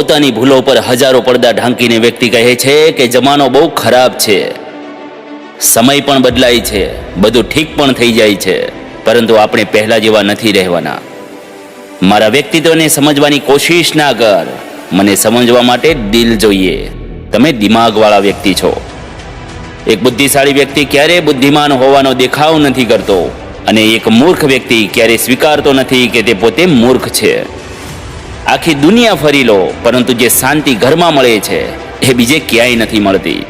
પોતાની ભૂલો પર હજારો પડદા ઢાંકીને વ્યક્તિ કહે છે કે જમાનો બહુ ખરાબ છે. સમય પણ બદલાય છે. બધું ઠીક પણ થઈ જાય છે. પરંતુ આપણે પહેલા જેવા નથી રહેવાના. મારા વ્યક્તિત્વને સમજવાની કોશિશ ના કર. મને સમજવા માટે દિલ જોઈએ. તમે દિમાગવાળા વ્યક્તિ છો. એક બુદ્ધિશાળી વ્યક્તિ ક્યારે બુદ્ધિમાન હોવાનો દેખાવ નથી કરતો. અને એક મૂર્ખ વ્યક્તિ ક્યારે સ્વીકારતો નથી કે તે પોતે મૂર્ખ છે. આખી દુનિયા ફરી લો, પરંતુ જે શાંતિ ઘરમાં મળે છે, એ બીજે ક્યાંય નથી મળતી.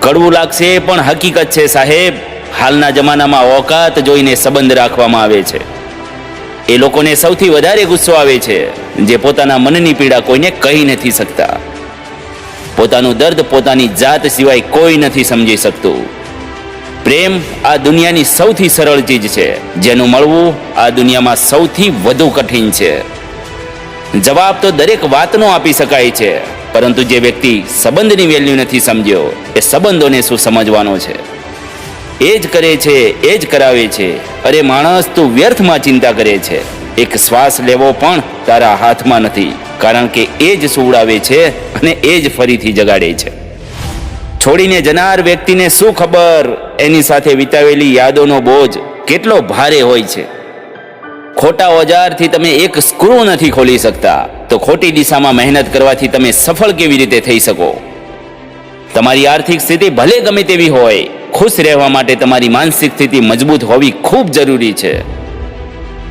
કડવું લાગશે, પણ હકીકત છે સાહેબ, હાલના જમાનામાં ઓકાત જોઈને સંબંધ રાખવામાં આવે છે. એ લોકોને સૌથી વધારે ગુસ્સો આવે છે, જે પોતાના મનની પીડા કોઈને કહી નથી શકતા. પોતાનું દર્દ પોતાની જાત સિવાય કોઈ નથી સમજી શકતું. પ્રેમ આ દુનિયાની સૌથી સરળ ચીજ છે, જેનું મળવું આ દુનિયામાં સૌથી વધુ કઠિન છે. જવાબ તો દરેક વાતનો આપી શકાય છે, પરંતુ જે વ્યક્તિ સંબંધની વેલ્યુ નથી સમજ્યો, એ સંબંધોને શું સમજવાનો છે? એ જ કરે છે, એ જ કરાવે છે, અરે માણસ તું વ્યર્થમાં ચિંતા કરે છે. એક શ્વાસ લેવો પણ તારા હાથમાં નથી, કારણ કે એ જ સુવડાવે છે અને એ જ ફરીથી જગાડે છે. છોડીને જનાર વ્યક્તિને શું ખબર? એની સાથે વિતાવેલી યાદોનો બોજ કેટલો ભારે હોય છે. ખોટા ઓજારથી તમે એક સ્ક્રૂ નથી ખોલી શકતા. તો ખોટી દિશામાં મહેનત કરવાથી તમે સફળ કેવી રીતે થઈ શકો? તમારી આર્થિક સ્થિતિ ભલે ગમે તેવી હોય, ખુશ રહેવા માટે તમારી માનસિક સ્થિતિ મજબૂત હોવી ખૂબ જરૂરી છે.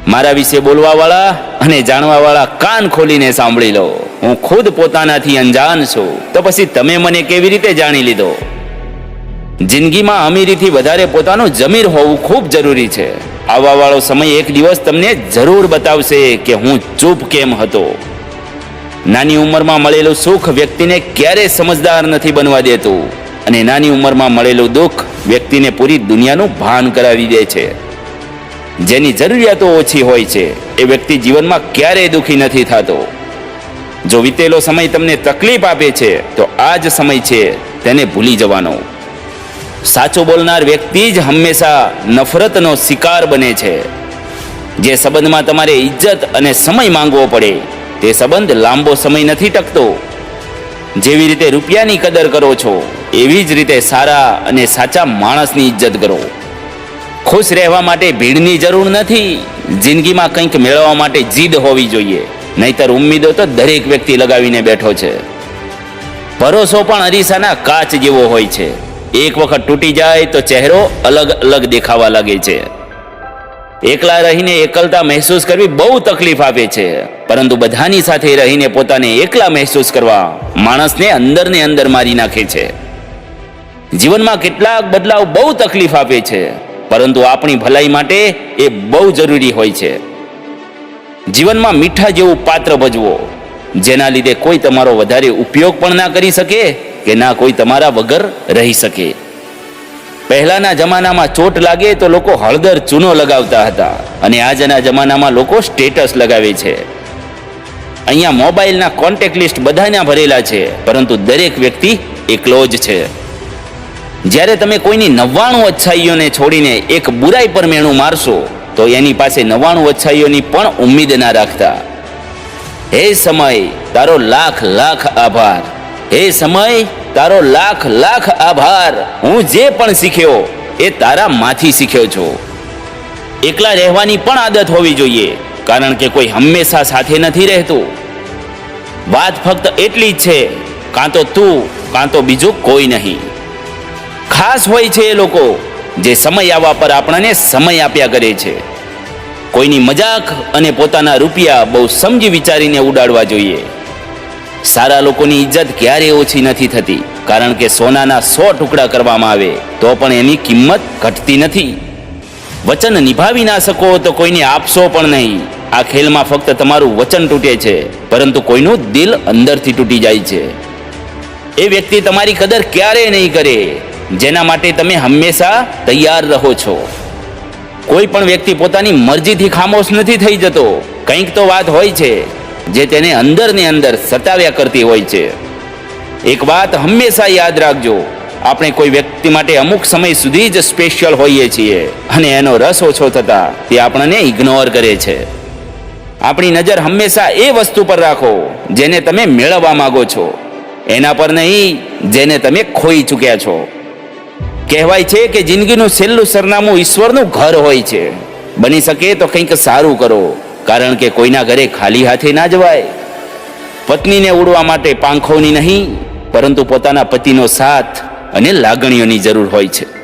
મારા વિશે બોલવાવાળા અને જાણવાવાળા કાન ખોલીને સાંભળી લો. હું ખુદ પોતાનાથી અંજાન છું. તો પછી તમે મને કેવી રીતે જાણી લીધો? જિંદગીમાં અમીરીથી વધારે પોતાનું જમીર હોવું ખૂબ જરૂરી છે. આવવાવાળો સમય એક દિવસ તમને જરૂર બતાવશે કે હું ચૂપ કેમ હતો. નાની ઉંમરમાં મળેલું સુખ વ્યક્તિને ક્યારેય સમજદાર નથી બનવા દેતું અને નાની ઉંમરમાં મળેલું દુઃખ વ્યક્તિને પૂરી દુનિયાનું ભાન કરાવી દે છે. જેની જરૂરિયાતો ઓછી હોય છે, એ વ્યક્તિ જીવનમાં ક્યારેય દુઃખી નથી થતો. જો વીતેલો સમય તમને તકલીફ આપે છે, તો આ જ સમય છે તેને ભૂલી જવાનો. સાચો બોલનાર વ્યક્તિ જ હંમેશા નફરતનો શિકાર બને છે. જે સંબંધમાં તમારે ઇજ્જત અને સમય માંગવો પડે, તે સંબંધ લાંબો સમય નથી ટકતો. જેવી રીતે રૂપિયાની કદર કરો છો, એવી જ રીતે સારા અને સાચા માણસની ઇજ્જત કરો. ખુશ રહેવા માટે ભીડની જરૂર નથી, જિંદગીમાં કંઈક મેળવવા માટે જીદ હોવી જોઈએ. નહીતર ઉમ્મીદો તો દરેક વ્યક્તિ લગાવીને બેઠો છે. ભરોસો પણ અરીસાના કાચ જેવો હોય છે. એક વખત તૂટી જાય તો ચહેરો અલગ અલગ દેખાવા લાગે છે. એકલા રહીને એકલતા મહેસૂસ કરવી બહુ તકલીફ આપે છે. પરંતુ બધાની સાથે રહીને પોતાને એકલા મહેસૂસ કરવા માણસને અંદરને અંદર મારી નાખે છે. જીવનમાં કેટલાક બદલાવ બહુ તકલીફ આપે છે, પરંતુ આપણી ભલાઈ માટે એ બહુ જરૂરી હોય છે. જીવનમાં મીઠા જેવું પાત્ર ભજવો, જેના લીધે કોઈ તમારો વધારે ઉપયોગ પણ ના કરી શકે કે ના, કોઈ તમારા વગર રહી શકે. પહેલાના જમાનામાં ચોટ લાગે તો લોકો હળદર ચૂનો લગાવતા હતા અને આજના જમાનામાં લોકો સ્ટેટસ લગાવે છે. અહીંયા મોબાઈલના કોન્ટેક્ટ લિસ્ટ બધાના ભરેલા છે, પરંતુ દરેક વ્યક્તિ એકલો જ છે. જ્યારે તમે કોઈની નવ્વાણું અચ્છાઈઓને છોડીને એક બુરાઈ પર મેણું મારશો, તો એની પાસે નવ્વાણું અચ્છાઈઓની પણ ઉમ્મીદ ના રાખતા. હે સમય, તારો લાખ લાખ આભાર. હે સમય તારો લાખ લાખ આભાર હું જે પણ શીખ્યો એ તારા માંથી શીખ્યો છું. એકલા રહેવાની પણ આદત હોવી જોઈએ, કારણ કે કોઈ હંમેશા સાથે નથી રહેતું. વાત ફક્ત એટલી જ છે, કાં તો તું, કાં તો બીજું કોઈ નહીં. ખાસ હોય છે એ લોકો, જે સમય આવવા પર આપણને સમય આપ્યા કરે છે. કોઈની મજાક અને પોતાના રૂપિયા બહુ સમજી વિચારીને ઉડાડવા જોઈએ. સારા લોકોની ઇજ્જત ક્યારેય ઓછી નથી થતી. કારણ કે સોનાના સો ટુકડા કરવામાં આવે, તો પણ એની કિંમત ઘટતી નથી. વચન નિભાવી ના શકો તો કોઈને આપશો પણ નહીં. આ ખેલમાં ફક્ત તમારું વચન તૂટે છે, પરંતુ કોઈનું દિલ અંદરથી તૂટી જાય છે. એ વ્યક્તિ તમારી કદર ક્યારેય નહીં કરે, જેના માટે તમે હંમેશા તૈયાર રહો છો. કોઈ પણ વ્યક્તિ પોતાની મરજીથી ખામોશ નથી થઈ જતો. કંઈક તો વાત હોય છે જે તેને અંદર ને અંદર સતાવ્યા કરતી હોય છે. એક વાત હંમેશા યાદ રાખજો, આપણે કોઈ વ્યક્તિ માટે અમુક સમય સુધી જ સ્પેશિયલ હોઈએ છીએ અને એનો રસ ઓછો થતા તે આપણને ઇગ્નોર કરે છે. આપણી નજર હંમેશા એ વસ્તુ પર રાખો, જેને તમે મેળવવા માંગો છો. એના પર નહીં, જેને તમે ખોઈ ચૂક્યા છો. કહેવાય છે કે જિંદગીનું છેલ્લું સરનામું ઈશ્વરનું ઘર હોય છે. બની શકે તો કંઈક સારું કરો. કારણ કે કોઈના ઘરે ખાલી હાથે ના જવાય. પત્નીને ઉડવા માટે પાંખોની નહીં, પરંતુ પોતાના પતિનો સાથ અને લાગણીઓની જરૂર હોય છે.